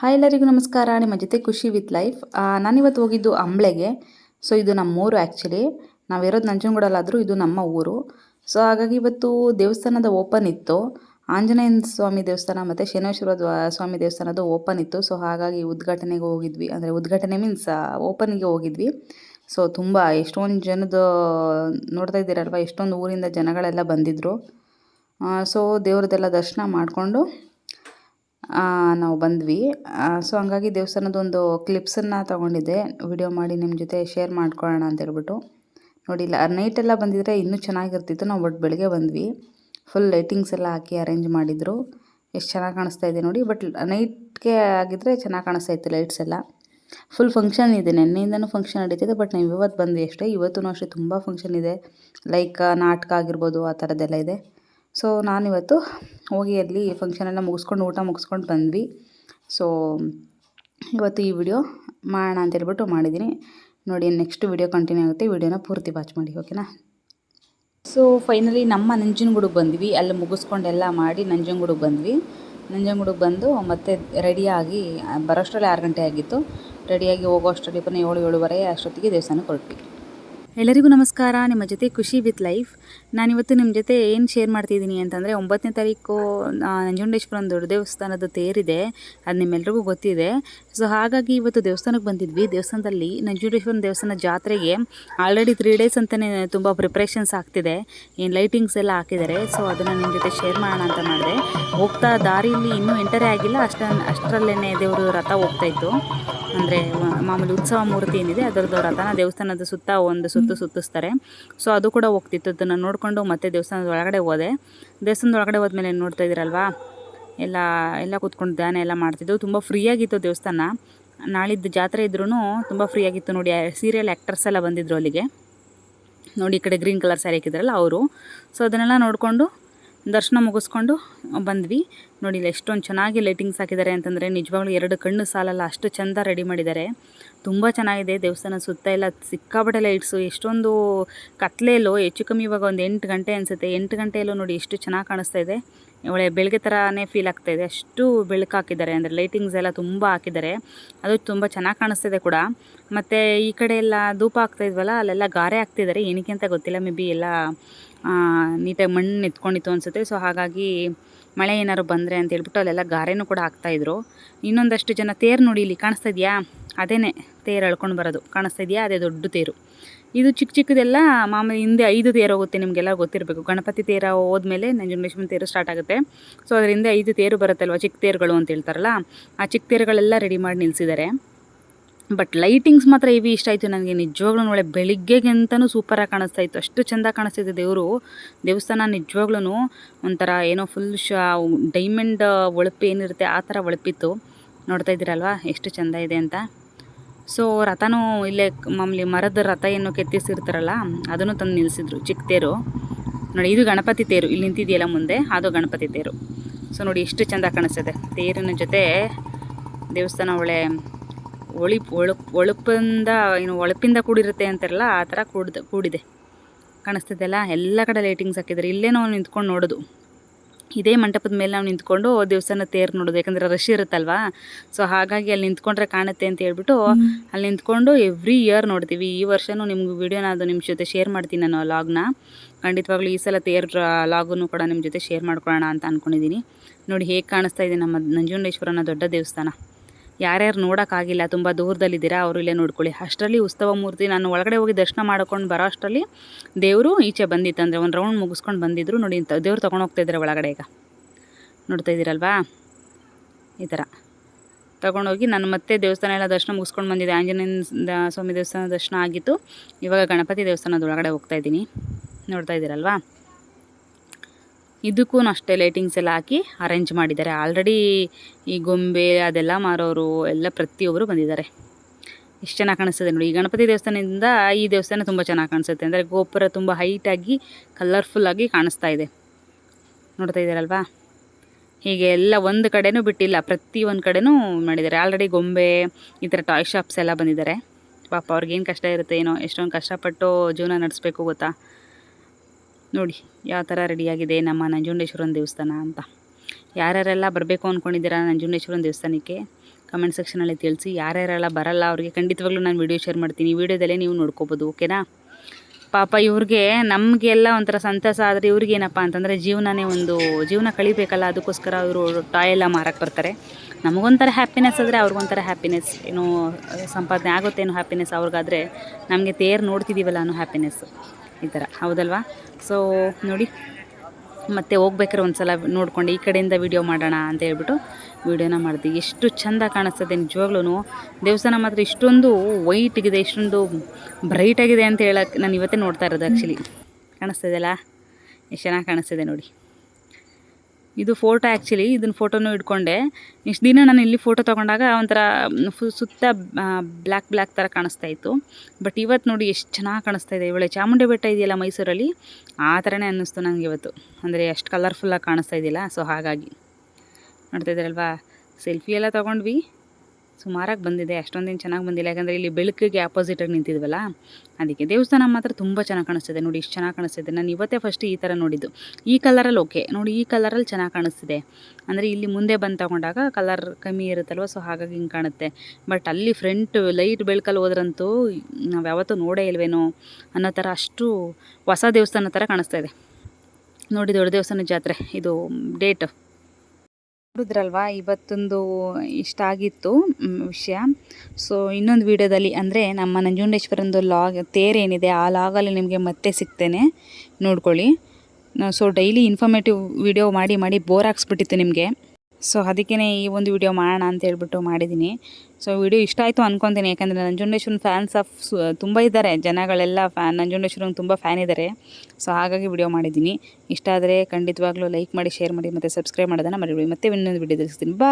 Hi ಎಲ್ಲರಿಗೂ ನಮಸ್ಕಾರ. ನಿಮ್ಮ ಜೊತೆ ಖುಷಿ ವಿತ್ ಲೈಫ್. ನಾನಿವತ್ತು ಹೋಗಿದ್ದು ಅಂಬ್ಳೆಗೆ. ಸೊ ಇದು ನಮ್ಮ ಊರು ಆ್ಯಕ್ಚುಲಿ ನಾವಿರೋದು ನಂಜನಗೂಡಲ್ಲಾದರೂ ಇದು ನಮ್ಮ ಊರು. ಸೊ ಹಾಗಾಗಿ ಇವತ್ತು ದೇವಸ್ಥಾನದ ಓಪನ್ ಇತ್ತು. ಆಂಜನೇಯ ಸ್ವಾಮಿ ದೇವಸ್ಥಾನ ಮತ್ತು ಶನೇಶ್ವರ ಸ್ವಾಮಿ ದೇವಸ್ಥಾನದ ಓಪನ್ ಇತ್ತು. ಸೊ ಹಾಗಾಗಿ ಉದ್ಘಾಟನೆಗೆ ಹೋಗಿದ್ವಿ. ಅಂದರೆ ಉದ್ಘಾಟನೆ ಮೀನ್ಸ್ ಓಪನಿಗೆ ಹೋಗಿದ್ವಿ. ಸೊ ತುಂಬ ಎಷ್ಟೊಂದು ಜನದ, ನೋಡ್ತಾ ಇದ್ದೀರಲ್ವ? ಎಷ್ಟೊಂದು ಊರಿಂದ ಜನಗಳೆಲ್ಲ ಬಂದಿದ್ದರು ಸೊ ದೇವ್ರದ್ದೆಲ್ಲ ದರ್ಶನ ಮಾಡಿಕೊಂಡು ನಾವು ಬಂದ್ವಿ. ಸೊ ಹಂಗಾಗಿ ದೇವಸ್ಥಾನದೊಂದು ಕ್ಲಿಪ್ಸನ್ನು ತೊಗೊಂಡಿದ್ದೆ. ವಿಡಿಯೋ ಮಾಡಿ ನಿಮ್ಮ ಜೊತೆ ಶೇರ್ ಮಾಡ್ಕೊಳ್ಳೋಣ ಅಂತ ಹೇಳ್ಬಿಟ್ಟು. ಇಲ್ಲ ನೈಟೆಲ್ಲ ಬಂದಿದ್ದರೆ ಇನ್ನೂ ಚೆನ್ನಾಗಿರ್ತಿತ್ತು. ನಾವು ಬಟ್ ಬೆಳಗ್ಗೆ ಬಂದ್ವಿ. ಫುಲ್ ಲೈಟಿಂಗ್ಸ್ ಎಲ್ಲ ಹಾಕಿ ಅರೇಂಜ್ ಮಾಡಿದರು. ಎಷ್ಟು ಚೆನ್ನಾಗಿ ಕಾಣಿಸ್ತಾ ಇದೆ ನೋಡಿ. ಬಟ್ ನೈಟ್ಗೆ ಆಗಿದ್ದರೆ ಚೆನ್ನಾಗಿ ಕಾಣಿಸ್ತಾ ಇತ್ತು ಲೈಟ್ಸ್ ಎಲ್ಲ. ಫುಲ್ ಫಂಕ್ಷನ್ ಇದೆ. ನೆನ್ನೆಯಿಂದನೂ ಫಂಕ್ಷನ್ ನಡೀತಿದೆ. ಬಟ್ ನಾವು ಇವತ್ತು ಬಂದ್ವಿ ಅಷ್ಟೇ. ಇವತ್ತೂ ಅಷ್ಟೇ. ತುಂಬ ಫಂಕ್ಷನ್ ಇದೆ. ಲೈಕ್ ನಾಟಕ ಆಗಿರ್ಬೋದು, ಆ ಥರದ್ದೆಲ್ಲ ಇದೆ. ಸೊ ನಾನಿವತ್ತು ಹೋಗಿ ಅಲ್ಲಿ ಫಂಕ್ಷನನ್ನು ಮುಗಿಸ್ಕೊಂಡು ಊಟ ಮುಗಿಸ್ಕೊಂಡು ಬಂದ್ವಿ. ಸೊ ಇವತ್ತು ಈ ವಿಡಿಯೋ ಮಾಡೋಣ ಅಂತ ಹೇಳ್ಬಿಟ್ಟು ಮಾಡಿದ್ದೀನಿ. ನೋಡಿ ನೆಕ್ಸ್ಟ್ ವಿಡಿಯೋ ಕಂಟಿನ್ಯೂ ಆಗುತ್ತೆ. ವಿಡಿಯೋನ ಪೂರ್ತಿ ವಾಚ್ ಮಾಡಿ ಓಕೆನಾ ಸೊ ಫೈನಲಿ ನಮ್ಮ ನಂಜನಗೂಡಿಗೆ ಬಂದ್ವಿ. ಅಲ್ಲಿ ಮುಗಿಸ್ಕೊಂಡೆಲ್ಲ ಮಾಡಿ ನಂಜನಗೂಡಿಗೆ ಬಂದ್ವಿ. ನಂಜನಗೂಡಿಗೆ ಬಂದು ಮತ್ತೆ ರೆಡಿಯಾಗಿ ಬರೋಷ್ಟರಲ್ಲಿ ಆರು ಗಂಟೆ ಆಗಿತ್ತು. ರೆಡಿಯಾಗಿ ಹೋಗೋ ಅಷ್ಟರಲ್ಲಿ ಏಳು, ಏಳುವರೆ ಅಷ್ಟೊತ್ತಿಗೆ ದೇವಸ್ಥಾನಕ್ಕೆ ಹೊರಟ್ವಿ. ಎಲ್ಲರಿಗೂ ನಮಸ್ಕಾರ. ನಿಮ್ಮ ಜೊತೆ ಖುಷಿ ವಿತ್ ಲೈಫ್. ನಾನಿವತ್ತು ನಿಮ್ಮ ಜೊತೆ ಏನು ಶೇರ್ ಮಾಡ್ತಿದ್ದೀನಿ ಅಂತಂದರೆ, ಒಂಬತ್ತನೇ ತಾರೀಕು ನಂಜುಂಡೇಶ್ವರನ ದೊಡ್ಡ ದೇವಸ್ಥಾನದ ತೇರಿದೆ. ಅದು ನಿಮ್ಮೆಲ್ಲರಿಗೂ ಗೊತ್ತಿದೆ. ಸೊ, ಹಾಗಾಗಿ ಇವತ್ತು ದೇವಸ್ಥಾನಕ್ಕೆ ಬಂದಿದ್ವಿ. ದೇವಸ್ಥಾನದಲ್ಲಿ ನಂಜುಂಡೇಶ್ವರನ ದೇವಸ್ಥಾನ ಜಾತ್ರೆಗೆ ಆಲ್ರೆಡಿ ತ್ರೀ ಡೇಸ್ ಅಂತಲೇ ತುಂಬ ಪ್ರಿಪ್ರೇಷನ್ಸ್ ಆಗ್ತಿದೆ. ಏನು ಲೈಟಿಂಗ್ಸ್ ಎಲ್ಲ ಹಾಕಿದ್ದಾರೆ. ಸೊ ಅದನ್ನು ನಿಮ್ಮ ಜೊತೆ ಶೇರ್ ಮಾಡೋಣ ಅಂತ ಮಾಡಿದೆ. ಹೋಗ್ತಾ ದಾರಿಯಲ್ಲಿ ಇನ್ನೂ ಎಂಟರೇ ಆಗಿಲ್ಲ. ಅಷ್ಟ ಅಷ್ಟರಲ್ಲೇ ದೇವರು ರಥ ಹೋಗ್ತಾ ಇತ್ತು. ಅಂದರೆ ಮಾಮೂಲಿ ಉತ್ಸವ ಮೂರ್ತಿ ಏನಿದೆ, ಅದರದ್ದು ರಥನ ದೇವಸ್ಥಾನದ ಸುತ್ತ ಒಂದು ಸುತ್ತು ಸುತ್ತಿಸ್ತಾರೆ. ಸೊ ಅದು ಕೂಡ ಹೋಗ್ತಿತ್ತು. ಅದನ್ನು ನೋಡಿಕೊಂಡು ಮತ್ತೆ ದೇವಸ್ಥಾನದ ಒಳಗಡೆ ಹೋದೆ. ದೇವಸ್ಥಾನದ ಒಳಗಡೆ ಹೋದ್ಮೇಲೆ ನೋಡ್ತಾ ಇದ್ದೀರಲ್ವಾ? ಎಲ್ಲ ಎಲ್ಲ ಕೂತ್ಕೊಂಡು ಧ್ಯಾನ ಎಲ್ಲ ಮಾಡ್ತಿದ್ದೆವು. ತುಂಬ ಫ್ರೀಯಾಗಿತ್ತು ದೇವಸ್ಥಾನ. ನಾಳಿದ್ದು ಜಾತ್ರೆ ಇದ್ರೂ ತುಂಬ ಫ್ರೀಯಾಗಿತ್ತು ನೋಡಿ. ಸೀರಿಯಲ್ ಆ್ಯಕ್ಟರ್ಸ್ ಎಲ್ಲ ಬಂದಿದ್ರು ಅಲ್ಲಿಗೆ. ನೋಡಿ, ಈ ಕಡೆ ಗ್ರೀನ್ ಕಲರ್ ಸ್ಯಾರಿ ಹಾಕಿದ್ರಲ್ಲ, ಅವರು. ಸೊ ಅದನ್ನೆಲ್ಲ ನೋಡಿಕೊಂಡು ದರ್ಶನ ಮುಗಿಸ್ಕೊಂಡು ಬಂದ್ವಿ. ನೋಡಿ, ಇಲ್ಲಿ ಎಷ್ಟೊಂದು ಚೆನ್ನಾಗಿ ಲೈಟಿಂಗ್ಸ್ ಹಾಕಿದ್ದಾರೆ ಅಂತಂದರೆ ನಿಜವಾಗ್ಲೂ ಎರಡು ಕಣ್ಣು ಸಾಲಲ್ಲ, ಅಷ್ಟು ಚೆಂದ ರೆಡಿ ಮಾಡಿದ್ದಾರೆ. ತುಂಬ ಚೆನ್ನಾಗಿದೆ, ದೇವಸ್ಥಾನ ಸುತ್ತ ಎಲ್ಲ ಸಿಕ್ಕಾಪಟ್ಟೆ ಲೈಟ್ಸು ಎಷ್ಟೊಂದು ಕತ್ಲೆಯಲ್ಲೂ ಹೆಚ್ಚು ಕಮ್ಮಿ ಇವಾಗ ಒಂದು ಎಂಟು ಗಂಟೆ ಅನಿಸುತ್ತೆ. ಎಂಟು ಗಂಟೆಯಲ್ಲೂ ನೋಡಿ ಎಷ್ಟು ಚೆನ್ನಾಗಿ ಕಾಣಿಸ್ತಾ ಇದೆ. ಒಳ್ಳೆ ಬೆಳಗ್ಗೆ ಥರನೇ ಫೀಲ್ ಆಗ್ತಾ ಇದೆ. ಅಷ್ಟು ಬೆಳಕು ಹಾಕಿದ್ದಾರೆ, ಅಂದರೆ ಲೈಟಿಂಗ್ಸ್ ಎಲ್ಲ ತುಂಬ ಹಾಕಿದ್ದಾರೆ. ಅದು ತುಂಬ ಚೆನ್ನಾಗಿ ಕಾಣಿಸ್ತಿದೆ ಕೂಡ. ಮತ್ತು ಈ ಕಡೆ ಎಲ್ಲ ಧೂಪ ಹಾಕ್ತಾ ಇದ್ವಲ್ಲ, ಅಲ್ಲೆಲ್ಲ ಗಾರೆ ಹಾಕ್ತಿದ್ದಾರೆ. ಏನಕ್ಕೆ ಅಂತ ಗೊತ್ತಿಲ್ಲ ಮೇ ಬಿ ಎಲ್ಲ ನೀಟಾಗಿ ಮಣ್ಣು ಎತ್ಕೊಂಡಿತ್ತು ಅನಿಸುತ್ತೆ. ಸೊ ಹಾಗಾಗಿ ಮಳೆ ಏನಾದ್ರು ಬಂದರೆ ಅಂತ ಹೇಳ್ಬಿಟ್ಟು ಅಲ್ಲೆಲ್ಲ ಗಾರೆನೂ ಕೂಡ ಹಾಕ್ತಾಯಿದ್ರು ಇನ್ನೊಂದಷ್ಟು ಜನ ತೇರು ನೋಡಿ ಇಲ್ಲಿ ಕಾಣಿಸ್ತಾ ಇದೆಯಾ? ಅದೇ ತೇರು ಅಳ್ಕೊಂಡು ಬರೋದು. ಕಾಣಿಸ್ತಾ ಇದೆಯಾ? ಅದೇ ದೊಡ್ಡ ತೇರು. ಇದು ಚಿಕ್ಕ ಚಿಕ್ಕದೆಲ್ಲ ಮಾಮೂಲಿ ಹಿಂದೆ ಐದು ತೇರು ಹೋಗುತ್ತೆ ನಿಮಗೆಲ್ಲ ಗೊತ್ತಿರಬೇಕು. ಗಣಪತಿ ತೇರ ಹೋದ್ಮೇಲೆ ನಂಜುಂಡೇಶ್ವರನ ತೇರು ಸ್ಟಾರ್ಟ್ ಆಗುತ್ತೆ. ಸೊ ಅದರಿಂದ ಐದು ತೇರು ಬರುತ್ತಲ್ವ? ಚಿಕ್ಕ ತೇರುಗಳು ಅಂತ ಹೇಳ್ತಾರಲ್ಲ? ಆ ಚಿಕ್ಕ ತೇರುಗಳೆಲ್ಲ ರೆಡಿ ಮಾಡಿ ನಿಲ್ಲಿಸಿದ್ದಾರೆ ಬಟ್ ಲೈಟಿಂಗ್ಸ್ ಮಾತ್ರ ಇವಿ ಇಷ್ಟ ಆಯಿತು ನನಗೆ. ನಿಜವಾಗ್ಲೂ ಒಳ್ಳೆ ಬೆಳಿಗ್ಗೆಗೆಂತನೂ ಸೂಪರಾಗಿ ಕಾಣಿಸ್ತಾ ಇತ್ತು. ಅಷ್ಟು ಚೆಂದ ಕಾಣಿಸ್ತಿದೆ ದೇವರು. ದೇವಸ್ಥಾನ ನಿಜವಾಗ್ಲೂ ಒಂಥರ ಏನೋ ಫುಲ್ ಶಾ ಡೈಮಂಡ್ ಒಳಪು ಏನಿರುತ್ತೆ ಆ ಥರ ಒಳಪಿತ್ತು. ನೋಡ್ತಾ ಇದ್ದೀರಲ್ವಾ? ಎಷ್ಟು ಚೆಂದ ಇದೆ ಅಂತ. ಸೊ ರಥನೂ ಇಲ್ಲೇ ಮಾಮೂಲಿ ಮರದ ರಥ ಏನು ಕೆತ್ತಿಸಿರ್ತಾರಲ್ಲ, ಅದನ್ನು ತಂದು ನಿಲ್ಲಿಸಿದ್ರು ಚಿಕ್ಕ ತೇರು. ನೋಡಿ, ಇದು ಗಣಪತಿ ತೇರು. ಇಲ್ಲಿ ನಿಂತಿದೆಯಲ್ಲ ಮುಂದೆ, ಅದು ಗಣಪತಿ ತೇರು. ಸೊ ನೋಡಿ ಎಷ್ಟು ಚೆಂದ ಕಾಣಿಸ್ತದೆ. ತೇರಿನ ಜೊತೆ ದೇವಸ್ಥಾನ ಒಳ್ಳೆ ಒಳಿ ಒಳಪ್ ಒಳಪಿಂದ ಏನು ಒಳಪಿಂದ ಕೂಡಿರುತ್ತೆ ಅಂತಾರಲ್ಲ ಆ ಥರ ಕೂಡ್ದ ಕೂಡಿದೆ. ಕಾಣಿಸ್ತಿದೆಯಲ್ಲ ಎಲ್ಲ ಕಡೆ ಲೈಟಿಂಗ್ಸ್ ಹಾಕಿದ್ದಾರೆ. ಇಲ್ಲೇ ನಾವು ನಿಂತ್ಕೊಂಡು ನೋಡೋದು. ಇದೇ ಮಂಟಪದ ಮೇಲೆ ನಾವು ನಿಂತ್ಕೊಂಡು ದೇವಸ್ಥಾನ ತೇರು ನೋಡೋದು. ಯಾಕಂದರೆ ರಶ್ ಇರುತ್ತಲ್ವಾ? ಸೊ ಹಾಗಾಗಿ ಅಲ್ಲಿ ನಿಂತ್ಕೊಂಡ್ರೆ ಕಾಣುತ್ತೆ ಅಂತ ಹೇಳ್ಬಿಟ್ಟು ಅಲ್ಲಿ ನಿಂತ್ಕೊಂಡು ಎವ್ರಿ ಇಯರ್ ನೋಡ್ತೀವಿ. ಈ ವರ್ಷವೂ ನಿಮ್ಗೆ ವಿಡಿಯೋನ ಅದು ನಿಮ್ಮ ಜೊತೆ ಶೇರ್ ಮಾಡ್ತೀನಿ ನಾನು ಲಾಗ್ನ ಖಂಡಿತವಾಗ್ಲೂ ಈ ಸಲ ತೇರ್ ಲಾಗನ್ನು ಕೂಡ ನಿಮ್ಮ ಜೊತೆ ಶೇರ್ ಮಾಡ್ಕೊಳ್ಳೋಣ ಅಂತ ಅಂದ್ಕೊಂಡಿದ್ದೀನಿ ನೋಡಿ ಹೇಗೆ ಕಾಣಿಸ್ತಾ ಇದೆ ನಮ್ಮ ನಂಜುಂಡೇಶ್ವರನ ದೊಡ್ಡ ದೇವಸ್ಥಾನ. ಯಾರ್ಯಾರು ನೋಡೋಕ್ಕಾಗಿಲ್ಲ ತುಂಬ ದೂರದಲ್ಲಿದ್ದೀರಾ ಅವರು ಇಲ್ಲೇ ನೋಡ್ಕೊಳ್ಳಿ. ಅಷ್ಟರಲ್ಲಿ ಉತ್ಸವ ಮೂರ್ತಿ ನಾನು ಒಳಗಡೆ ಹೋಗಿ ದರ್ಶನ ಮಾಡ್ಕೊಂಡು ಬರೋ ಅಷ್ಟರಲ್ಲಿ ದೇವರು ಈಚೆ ಬಂದಿತ್ತು. ಅಂದರೆ ಒಂದು ರೌಂಡ್ ಮುಗಿಸ್ಕೊಂಡು ಬಂದಿದ್ರು. ನೋಡಿ ದೇವ್ರು ತೊಗೊಂಡು ಹೋಗ್ತಾ ಇದ್ದಾರೆ ಒಳಗಡೆ ಈಗ. ನೋಡ್ತಾ ಇದ್ದೀರಲ್ವಾ? ಈ ಥರ ತಗೊಂಡೋಗಿ ನಾನು ಮತ್ತೆ ದೇವಸ್ಥಾನ ಎಲ್ಲ ದರ್ಶನ ಮುಗಿಸ್ಕೊಂಡು ಬಂದಿದ್ದೆ. ಆಂಜನೇಯ ಸ್ವಾಮಿ ದೇವಸ್ಥಾನ ದರ್ಶನ ಆಗಿತ್ತು. ಇವಾಗ ಗಣಪತಿ ದೇವಸ್ಥಾನದ ಒಳಗಡೆ ಹೋಗ್ತಾ ಇದ್ದೀನಿ. ನೋಡ್ತಾ ಇದ್ದೀರಲ್ವಾ? ಇದಕ್ಕೂ ಅಷ್ಟೇ ಲೈಟಿಂಗ್ಸ್ ಎಲ್ಲ ಹಾಕಿ ಅರೇಂಜ್ ಮಾಡಿದ್ದಾರೆ. ಆಲ್ರೆಡಿ ಈ ಗೊಂಬೆ ಅದೆಲ್ಲ ಮಾರೋರು ಎಲ್ಲ ಪ್ರತಿಯೊಬ್ಬರು ಬಂದಿದ್ದಾರೆ. ಎಷ್ಟು ಚೆನ್ನಾಗಿ ಕಾಣಿಸ್ತದೆ ನೋಡಿ. ಈ ಗಣಪತಿ ದೇವಸ್ಥಾನದಿಂದ ಈ ದೇವಸ್ಥಾನ ತುಂಬ ಚೆನ್ನಾಗಿ ಕಾಣಿಸುತ್ತೆ ಅಂದರೆ ಗೋಪುರ ತುಂಬ ಹೈಟಾಗಿ ಕಲರ್ಫುಲ್ಲಾಗಿ ಕಾಣಿಸ್ತಾ ಇದೆ. ನೋಡ್ತಾ ಇದ್ದಾರಲ್ವಾ? ಹೀಗೆ ಎಲ್ಲ ಒಂದು ಕಡೆನೂ ಬಿಟ್ಟಿಲ್ಲ, ಪ್ರತಿ ಒಂದು ಕಡೆನೂ ಮಾಡಿದ್ದಾರೆ. ಆಲ್ರೆಡಿ ಗೊಂಬೆ, ಈ ಥರ ಟಾಯ್ ಶಾಪ್ಸ್ ಎಲ್ಲ ಬಂದಿದ್ದಾರೆ. ಪಾಪ ಅವ್ರಿಗೇನು ಕಷ್ಟ ಇರುತ್ತೆ, ಏನೋ ಎಷ್ಟೊಂದು ಕಷ್ಟಪಟ್ಟು ಜೀವನ ನಡೆಸ್ಬೇಕು ಗೊತ್ತಾ? ನೋಡಿ, ಯಾವ ಥರ ರೆಡಿಯಾಗಿದೆ ನಮ್ಮ ನಂಜುಂಡೇಶ್ವರನ ದೇವಸ್ಥಾನ ಅಂತ. ಯಾರ್ಯಾರೆಲ್ಲ ಬರಬೇಕು ಅಂದ್ಕೊಂಡಿದ್ದೀರಾ ನಂಜುಂಡೇಶ್ವರನ ದೇವಸ್ಥಾನಕ್ಕೆ ಕಮೆಂಟ್ ಸೆಕ್ಷನಲ್ಲಿ ತಿಳಿಸಿ. ಯಾರ್ಯಾರೆಲ್ಲ ಬರಲ್ಲ ಅವ್ರಿಗೆ ಖಂಡಿತವಾಗ್ಲೂ ನಾನು ವೀಡಿಯೋ ಶೇರ್ ಮಾಡ್ತೀನಿ. ವೀಡಿಯೋದಲ್ಲೇ ನೀವು ನೋಡ್ಕೋಬೋದು ಓಕೆನಾ ಪಾಪ ಇವ್ರಿಗೆ ನಮಗೆಲ್ಲ ಒಂಥರ ಸಂತಸ ಆದರೆ ಇವ್ರಿಗೇನಪ್ಪ ಅಂತಂದರೆ ಜೀವನನೇ ಒಂದು, ಜೀವನ ಕಳಿಬೇಕಲ್ಲ, ಅದಕ್ಕೋಸ್ಕರ ಅವರು ಟಾಯ್ ಎಲ್ಲ ಮಾರಕ್ಕೆ ಬರ್ತಾರೆ. ನಮಗೊಂಥರ ಹ್ಯಾಪಿನೆಸ್ ಆದರೆ ಅವ್ರಿಗೊಂಥರ ಹ್ಯಾಪಿನೆಸ್ ಏನು ಸಂಪಾದನೆ ಆಗುತ್ತೇನೋ ಹ್ಯಾಪಿನೆಸ್ ಅವ್ರಿಗಾದರೆ ನಮಗೆ ತೇರು ನೋಡ್ತಿದ್ದೀವಲ್ಲ ಅನ್ನೋ ಹ್ಯಾಪಿನೆಸ್ ಈ ಥರ. ಹೌದಲ್ವಾ? ಸೊ ನೋಡಿ. ಮತ್ತೆ ಹೋಗ್ಬೇಕಾರೆ ಒಂದು ಸಲ ನೋಡ್ಕೊಂಡು ಈ ಕಡೆಯಿಂದ ವಿಡಿಯೋ ಮಾಡೋಣ ಅಂತ ಹೇಳ್ಬಿಟ್ಟು ವೀಡಿಯೋನ ಮಾಡಿದ್ವಿ ಎಷ್ಟು ಚಂದ ಕಾಣಿಸ್ತದೆ ನಿಜವಾಗ್ಲೂ ದೇವಸ್ಥಾನ ಮಾತ್ರ ಇಷ್ಟೊಂದು ವೈಟಿಗಿದೆ ಇಷ್ಟೊಂದು ಬ್ರೈಟಾಗಿದೆ ಅಂತ ಹೇಳಕ್ಕೆ ನಾನು ಇವತ್ತೇ ನೋಡ್ತಾ ಇರೋದು ಆ್ಯಕ್ಚುಲಿ ಕಾಣಿಸ್ತಿದೆಯಲ್ಲ ಎಷ್ಟು ಚೆನ್ನಾಗಿ ಕಾಣಿಸ್ತಿದೆ ನೋಡಿ. ಇದು ಫೋಟೋ ಆ್ಯಕ್ಚುಲಿ ಇದನ್ನ ಫೋಟೋನೂ ಇಟ್ಕೊಂಡೆ. ಇಷ್ಟು ದಿನ ನಾನು ಇಲ್ಲಿ ಫೋಟೋ ತೊಗೊಂಡಾಗ ಒಂಥರ ಸುತ್ತ ಬ್ಲ್ಯಾಕ್ ಬ್ಲ್ಯಾಕ್ ಥರ ಕಾಣಿಸ್ತಾ ಇತ್ತು. ಬಟ್ ಇವತ್ತು ನೋಡಿ ಎಷ್ಟು ಚೆನ್ನಾಗಿ ಕಾಣಿಸ್ತಾ ಇದೆ. ಇವಳೆ ಚಾಮುಂಡಿ ಬೆಟ್ಟ ಇದೆಯಲ್ಲ ಮೈಸೂರಲ್ಲಿ, ಆ ಥರನೇ ಅನ್ನಿಸ್ತು ನನಗೆ ಇವತ್ತು. ಅಂದರೆ ಅಷ್ಟು ಕಲರ್ಫುಲ್ಲಾಗಿ ಕಾಣಿಸ್ತಾ ಇದೆಯಲ್ಲ ಸೊ ಹಾಗಾಗಿ. ನೋಡ್ತಾ ಇದ್ದೀರಲ್ವಾ? ಸೆಲ್ಫಿ ಎಲ್ಲ ತೊಗೊಂಡ್ವಿ. ಸುಮಾರಾಗಿ ಬಂದಿದೆ, ಅಷ್ಟೊಂದೇನು ಚೆನ್ನಾಗಿ ಬಂದಿಲ್ಲ. ಯಾಕಂದರೆ ಇಲ್ಲಿ ಬೆಳಕಿಗೆ ಆಪೋಸಿಟಾಗಿ ನಿಂತಿದ್ವಲ್ಲ, ಅದಕ್ಕೆ ದೇವಸ್ಥಾನ ಮಾತ್ರ ತುಂಬ ಚೆನ್ನಾಗಿ ಕಾಣಿಸ್ತಿದೆ. ನೋಡಿ, ಇಷ್ಟು ಚೆನ್ನಾಗಿ ಕಾಣಿಸ್ತಿದೆ. ನಾನು ಇವತ್ತೇ ಫಸ್ಟ್ ಈ ಥರ ನೋಡಿದ್ದು. ಈ ಕಲರಲ್ಲಿ ಓಕೆ ನೋಡಿ, ಈ ಕಲರಲ್ಲಿ ಚೆನ್ನಾಗಿ ಕಾಣಿಸ್ತಿದೆ. ಅಂದರೆ ಇಲ್ಲಿ ಮುಂದೆ ಬಂದು ತಗೊಂಡಾಗ ಕಲರ್ ಕಮ್ಮಿ ಇರುತ್ತಲ್ವ ಸೊ ಹಾಗಾಗಿ ಹಿಂಗೆ ಕಾಣುತ್ತೆ. ಬಟ್ ಅಲ್ಲಿ ಫ್ರಂಟ್ ಲೈಟ್ ಬೆಳಕಲ್ಲಿ ಹೋದ್ರಂತೂ ನಾವು ಯಾವತ್ತೂ ನೋಡೇ ಇಲ್ವೇನೋ ಅನ್ನೋ ಥರ ಅಷ್ಟು ಹೊಸ ದೇವಸ್ಥಾನ ಥರ ಕಾಣಿಸ್ತಾ ಇದೆ. ನೋಡಿ, ದೊಡ್ಡ ದೇವಸ್ಥಾನ ಜಾತ್ರೆ. ಇದು ಡೇಟ್ ನೋಡಿದ್ರಲ್ವಾ? ಇವತ್ತೊಂದು ಇಷ್ಟ ಆಗಿತ್ತು ವಿಷಯ. ಸೊ ಇನ್ನೊಂದು ವಿಡಿಯೋದಲ್ಲಿ ಅಂದರೆ ನಮ್ಮ ನಂಜುಂಡೇಶ್ವರಂದು ಲಾಗ್, ತೇರೇನಿದೆ, ಆ ಲಾಗಲ್ಲಿ ನಿಮಗೆ ಮತ್ತೆ ಸಿಗ್ತೇನೆ. ನೋಡ್ಕೊಳ್ಳಿ. ಸೊ ಡೈಲಿ ಇನ್ಫಾರ್ಮೇಟಿವ್ ವಿಡಿಯೋ ಮಾಡಿ ಮಾಡಿ ಬೋರ್ ಹಾಕ್ಸ್ಬಿಟ್ಟಿತ್ತು ನಿಮಗೆ. ಸೊ ಅದಕ್ಕೇ ಈ ಒಂದು ವಿಡಿಯೋ ಮಾಡೋಣ ಅಂತ ಹೇಳ್ಬಿಟ್ಟು ಮಾಡಿದ್ದೀನಿ. ಸೊ ವಿಡಿಯೋ ಇಷ್ಟ ಆಯಿತು ಅನ್ಕೊತೀನಿ. ಯಾಕಂದರೆ ನಂಜುಂಡೇಶ್ವರನ ಫ್ಯಾನ್ಸ್ ಆಫ್ ತುಂಬ ಇದ್ದಾರೆ. ಜನಗಳೆಲ್ಲ ಫ್ಯಾನ್ ನಂಜುಂಡೇಶ್ವರಂಗೆ ತುಂಬ ಫ್ಯಾನ್ ಇದ್ದಾರೆ ಸೊ ಹಾಗಾಗಿ ವಿಡಿಯೋ ಮಾಡಿದ್ದೀನಿ. ಇಷ್ಟ ಆದರೆ ಖಂಡಿತವಾಗ್ಲೂ ಲೈಕ್ ಮಾಡಿ ಶೇರ್ ಮಾಡಿ ಮತ್ತು ಸಬ್ಸ್ಕ್ರೈಬ್ ಮಾಡೋದನ್ನು ಮರಿಬಿಡಿ. ಮತ್ತೆ ಇನ್ನೊಂದು ವಿಡಿಯೋ ತಿಳಿಸ್ತೀನಿ ಬಾ